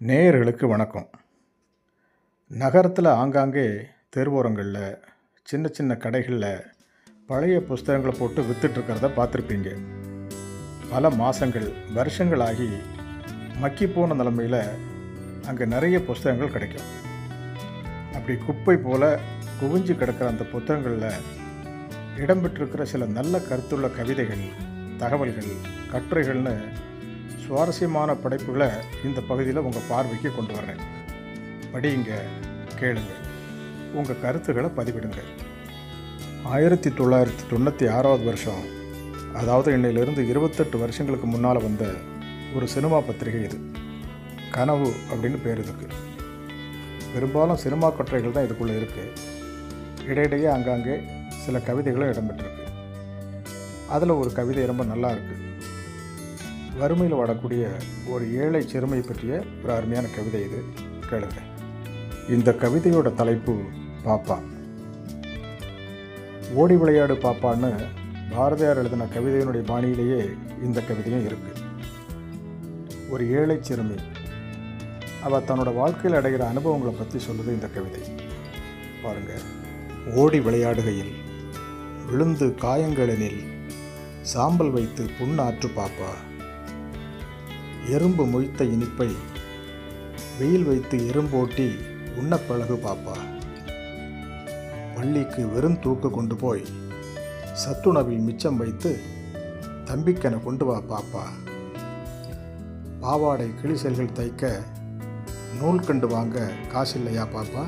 நேயர்களுக்கு வணக்கம். நகரத்தில் ஆங்காங்கே தெருவோரங்களில் சின்ன சின்ன கடைகளில் பழைய புஸ்தகங்களை போட்டு விற்றுட்ருக்கிறத பார்த்துருப்பீங்க. பல மாதங்கள் வருஷங்கள் ஆகி மக்கி போன நிலமையில் அங்கே நிறைய புஸ்தகங்கள் கிடைக்கும். அப்படி குப்பை போல் குவிஞ்சு கிடக்கிற அந்த புத்தகங்களில் இடம்பெற்றிருக்கிற சில நல்ல கருத்துள்ள கவிதைகள் தகவல்கள் கட்டுரைகள்னு சுவாரஸ்யமான படைப்புகளை இந்த பகுதியில் உங்கள் பார்வைக்கு கொண்டு வரேன் படியுங்க கேளுங்க. உங்கள் கருத்துக்களை பதிவிடுங்க. ஆயிரத்தி தொள்ளாயிரத்தி தொண்ணூற்றி ஆறாவது வருஷம் அதாவது இன்னையிலிருந்து இருபத்தெட்டு வருஷங்களுக்கு முன்னால் வந்த ஒரு சினிமா பத்திரிகை இது. கனவு அப்படின்னு பேர் இதுக்கு. பெரும்பாலும் சினிமா கட்டுரைகள் தான் இதுக்குள்ளே இருக்குது இடையிடையே அங்கங்கே சில கவிதைகளும் இடம்பெற்றிருக்கு. அதில் ஒரு கவிதை ரொம்ப நல்லா இருக்குது வறுமையில் வாடக்கூடிய ஒரு ஏழை சிறுமை பற்றிய ஒரு அருமையான கவிதை இது. கேளுங்க. இந்த கவிதையோட தலைப்பு பாப்பா. ஓடி விளையாடு பாப்பான்னு பாரதியார் எழுதின கவிதையினுடைய பாணியிலேயே இந்த கவிதையும் இருக்கு. ஒரு ஏழை சிறுமி. அவள் தன்னோட வாழ்க்கையில் அடைகிற அனுபவங்களை பற்றி சொல்லுது இந்த கவிதை. பாருங்க. ஓடி விளையாடுகையில் விழுந்து காயங்களெனில் சாம்பல் வைத்து புண்ணாற்று பாப்பா. எறும்பு முழித்த இனிப்பை வெயில் வைத்து எறும்போட்டி உண்ண பழகு பாப்பா. பள்ளிக்கு வெறும் தூக்கு கொண்டு போய் சத்துணவில் மிச்சம் வைத்து தம்பிக்கென கொண்டு வா பாப்பா. பாவாடை கிழிசல்கள் தைக்க நூல் கண்டு வாங்க காசில்லையா பாப்பா?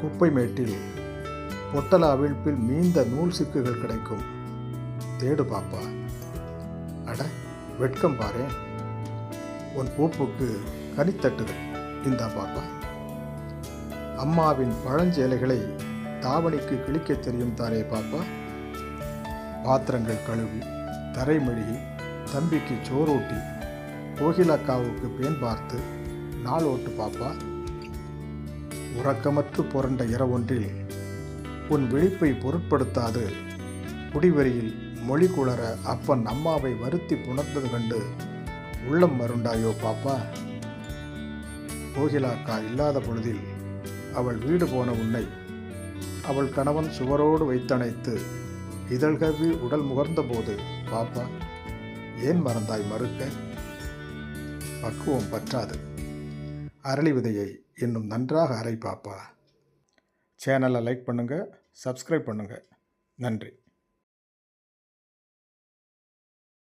குப்பை மேட்டில் பொட்டல அவிழ்ப்பில் மீந்த நூல் சிக்குகள் கிடைக்கும். தேடு பாப்பா. அட வெட்கம் பாரு உன் பூப்புக்கு கனித்தட்டுது. இந்தா பாப்பா. அம்மாவின் பழஞ்சேலைகளை தாவணிக்கு கிழிக்க தெரியும் தானே பாப்பா. பாத்திரங்கள் கழுவி தரை மெழுகி தம்பிக்கு சோறூட்டி கோகிலக்காவுக்கு பேன் பார்த்து நாள் ஓட்டு பாப்பா. உறக்கமற்று புரண்ட இரவொன்றில் உன் விழிப்பை பொருட்படுத்தாது. குடிவெறியில் மொழி குளர அப்பன் அம்மாவை வருத்தி புணர்ந்தது கண்டு உள்ளம் மருண்டாயோ பாப்பா? கோகிலாக்கா இல்லாத பொழுதில் அவள் வீடு போன உன்னை அவள் கணவன் சுவரோடு வைத்தணைத்து இதழ்கவி உடல் முகர்ந்த போது பாப்பா ஏன் மறந்தாய் மறுக்க? பக்குவம் பற்றாது. அரளி விதையை இன்னும் நன்றாக அரை பாப்பா. சேனலை லைக் பண்ணுங்கள் சப்ஸ்கிரைப் பண்ணுங்கள் நன்றி.